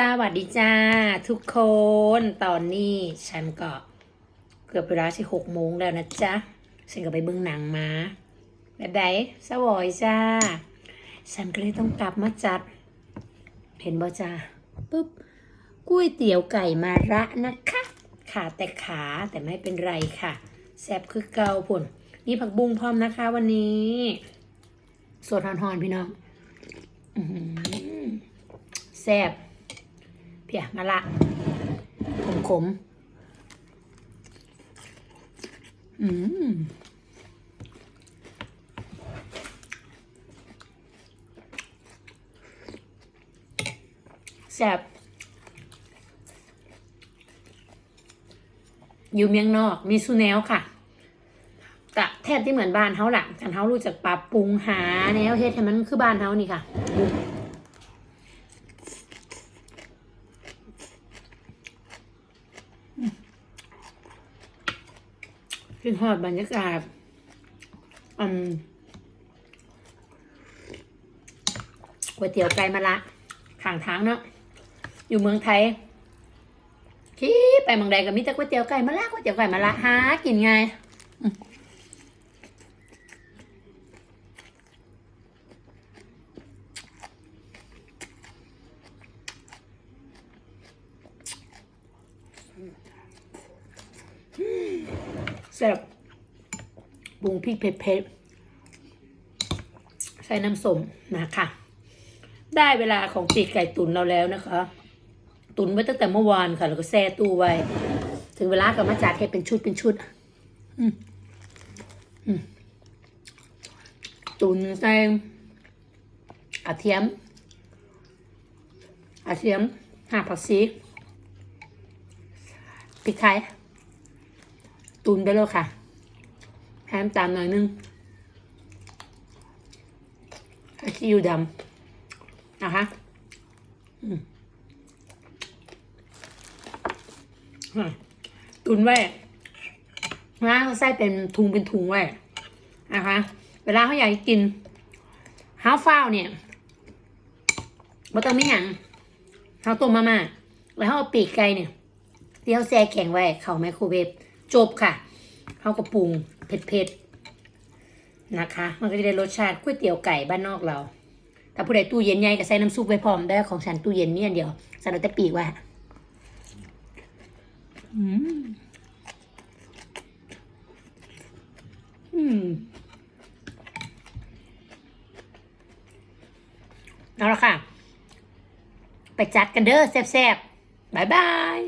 สวัสดีจ้าทุกคนตอนนี้ฉันก็เกือบเวลาสิหกโมงแล้วนะจ๊ะฉันก็ไปเบิ่งหนังมาแบบใดสวอยจ้า ฉันก็เลยต้องกลับมาจัด เห็นบ่จ้าปุ๊บก๋วยเตี๋ยวไก่มาระนะคะ ขาดแต่ขาแต่ไม่เป็นไรค่ะแซ่บคือเกาพุ่น นี่ผักบุ้งพร้อมนะคะวันนี้สดฮอนๆพี่น้องแซ่บ เพียมาละขมขมอืมแซ่บอยู่เมียงนอกมีซูแนวค่ะกะแทบที่เหมือนบ้านเฮาหละกันเฮารู้จักปรับปรุงหาแนวเฮ็ดให้มันคือบ้านเฮานี่ค่ะ ขึ้นหอดบรรยากาศอืมก๋วยเตี๋ยวไก่มะละข้างทางเนาะอยู่เมืองไทยที่ไปเมืองใดก็มีแต่ก๋วยเตี๋ยวไก่มะละก๋วยเตี๋ยวไก่มะละหากินไงอืม แซ่บปรุงพริกเผ็ดๆใส่น้ำส้มนะคะ ได้เวลาของปีกไก่ตุ๋นเราแล้วนะคะ ตุ๋นไว้ตั้งแต่เมื่อวานค่ะ แล้วก็แช่ตู้ไว้ ถึงเวลาก็มาจัดให้เป็นชุดเป็นชุด อืมอืมตุ๋นใส่อาเทียมอาเทียมหักผักชีพริกไทย ตุนไปแล้วค่ะแฮมตามหน่อยนึงให้ซีอิ๊วดำนะคะตุนไว้นะใส่เป็นทุงเป็นทุงไว้นะคะ เวลาเขาอยากกินฮาวฟ้าวเนี่ยบ่ต้องมีหยังเขาต้มมาม่าแล้วเขาเอาปีกไก่เนี่ยที่เขาแช่แข็งไว้ เข้าไมโครเวฟ จบค่ะเขาก็ปรุงเผ็ดๆนะคะ มันก็จะได้รสชาติก๋วยเตี๋ยวไก่บ้านนอกเราถ้าผู้ใดตู้เย็นใหญ่ก็ใส่น้ำซุปไว้พร้อมได้ของฉันตู้เย็นเนี่ยเดียวใส่เราแต่ปีกไว้อืมอืมเอาละค่ะ ไปจัดกันเด้อแซ่บๆบายบาย